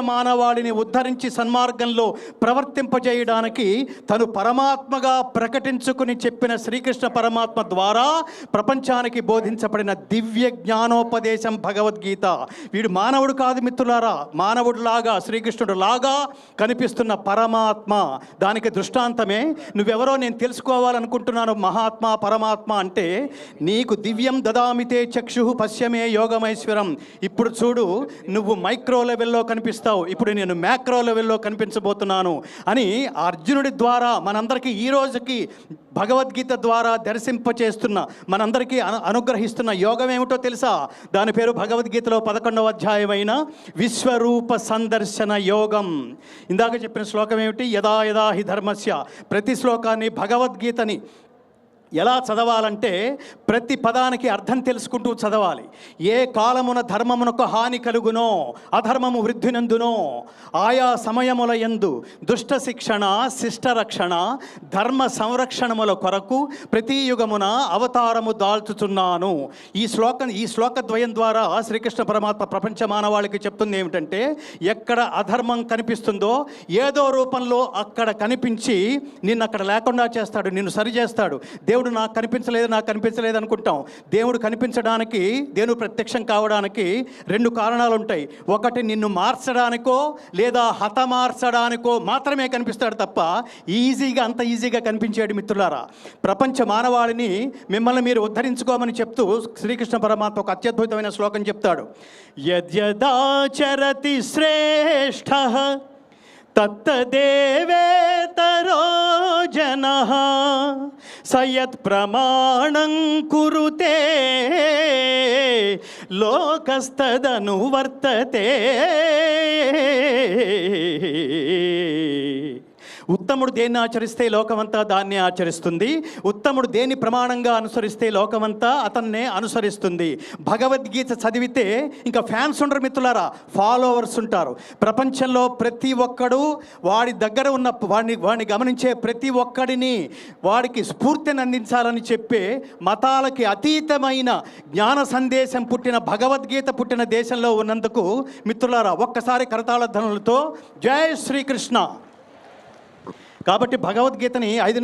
మానవాళిని ఉద్ధరించి సన్మార్గంలో ప్రవర్తింపజేయడానికి తను పరమాత్మగా ప్రకటించుకుని చెప్పిన శ్రీకృష్ణ పరమాత్మ ద్వారా ప్రపంచానికి బోధించబడిన దివ్య జ్ఞానోపదేశం భగవద్గీత. వీడు మానవుడు కాదు మిత్రులారా. మానవుడిలాగా శ్రీకృష్ణుడు లాగా కనిపిస్తున్న పరమాత్మ. దానికి దృష్టాంతమే నువ్వెవరో నేను తెలుసుకోవాలనుకుంటున్నాను మహాత్మ పరమాత్మ అంటే నీకు దివ్యం దదామితే చక్షు పశ్యమే యోగమైశ్వరం ఇప్పుడు చూడు నువ్వు మైక్రో లెవెల్లో కనిపిస్తావు ఇప్పుడు నేను మ్యాక్రో లెవెల్లో కనిపించబోతున్నాను అని అర్జునుడి ద్వారా మనందరికీ ఈ రోజుకి భగవద్గీత ద్వారా దర్శింపచేస్తున్న మనందరికీ అను అనుగ్రహిస్తున్న యోగం ఏమిటో తెలుసా? దాని పేరు భగవద్గీతలో పదకొండవ అధ్యాయమైన విశ్వరూప సందర్శన యోగం. ఇందాక చెప్పిన శ్లోకం ఏమిటి? యదా యదా హి ధర్మస్య. ప్రతి శ్లోకాన్ని భగవద్గీతని ఎలా చదవాలంటే ప్రతి పదానికి అర్థం తెలుసుకుంటూ చదవాలి. ఏ కాలమున ధర్మమునకు హాని కలుగునో అధర్మము వృద్ధినందునో ఆయా సమయముల యందు దుష్ట శిక్షణ శిష్ట రక్షణ ధర్మ సంరక్షణముల కొరకు ప్రతి యుగమున అవతారము దాల్చుతున్నాను ఈ శ్లోకం ఈ శ్లోక ద్వయం ద్వారా శ్రీకృష్ణ పరమాత్మ ప్రపంచ మానవాళికి చెప్తుంది ఏమిటంటే ఎక్కడ అధర్మం కనిపిస్తుందో ఏదో రూపంలో అక్కడ కనిపించి నిన్ను అక్కడ లేకుండా చేస్తాడు నిన్ను సరిచేస్తాడు దేవుడు దేవుడు నాకు కనిపించలేదు నాకు కనిపించలేదు అనుకుంటాం. దేవుడు కనిపించడానికి దేవుడు ప్రత్యక్షం కావడానికి రెండు కారణాలు ఉంటాయి. ఒకటి నిన్ను మార్చడానికో లేదా హతమార్చడానికో మాత్రమే కనిపిస్తాడు తప్ప ఈజీగా అంత ఈజీగా కనిపించాడు మిత్రులారా. ప్రపంచ మానవాళిని మిమ్మల్ని మీరు ఉద్ధరించుకోమని చెప్తూ శ్రీకృష్ణ పరమాత్మ ఒక అత్యద్భుతమైన శ్లోకం చెప్తాడు. యద్యదాచరతి శ్రేష్ఠ తత్తదేవేతరో జన సయత్ ప్రమాణం కురుతే లోకస్తదను వర్తతే. ఉత్తముడు దేన్ని ఆచరిస్తే లోకమంతా దాన్ని ఆచరిస్తుంది? ఉత్తముడు దేన్ని ప్రమాణంగా అనుసరిస్తే లోకమంతా అతన్నే అనుసరిస్తుంది? భగవద్గీత చదివితే ఇంకా ఫ్యాన్స్ ఉండరు మిత్రులారా ఫాలోవర్స్ ఉంటారు. ప్రపంచంలో ప్రతి ఒక్కడు వాడి దగ్గర ఉన్న వాడిని వాడిని గమనించే ప్రతి ఒక్కడిని వాడికి స్ఫూర్తిని అందించాలని చెప్పే మతాలకి అతీతమైన జ్ఞాన సందేశం పుట్టిన భగవద్గీత పుట్టిన దేశంలో ఉన్నందుకు మిత్రులారా ఒక్కసారి కరతాళ ధనులతో జై శ్రీకృష్ణ. కాబట్టి భగవద్గీతని ఐదు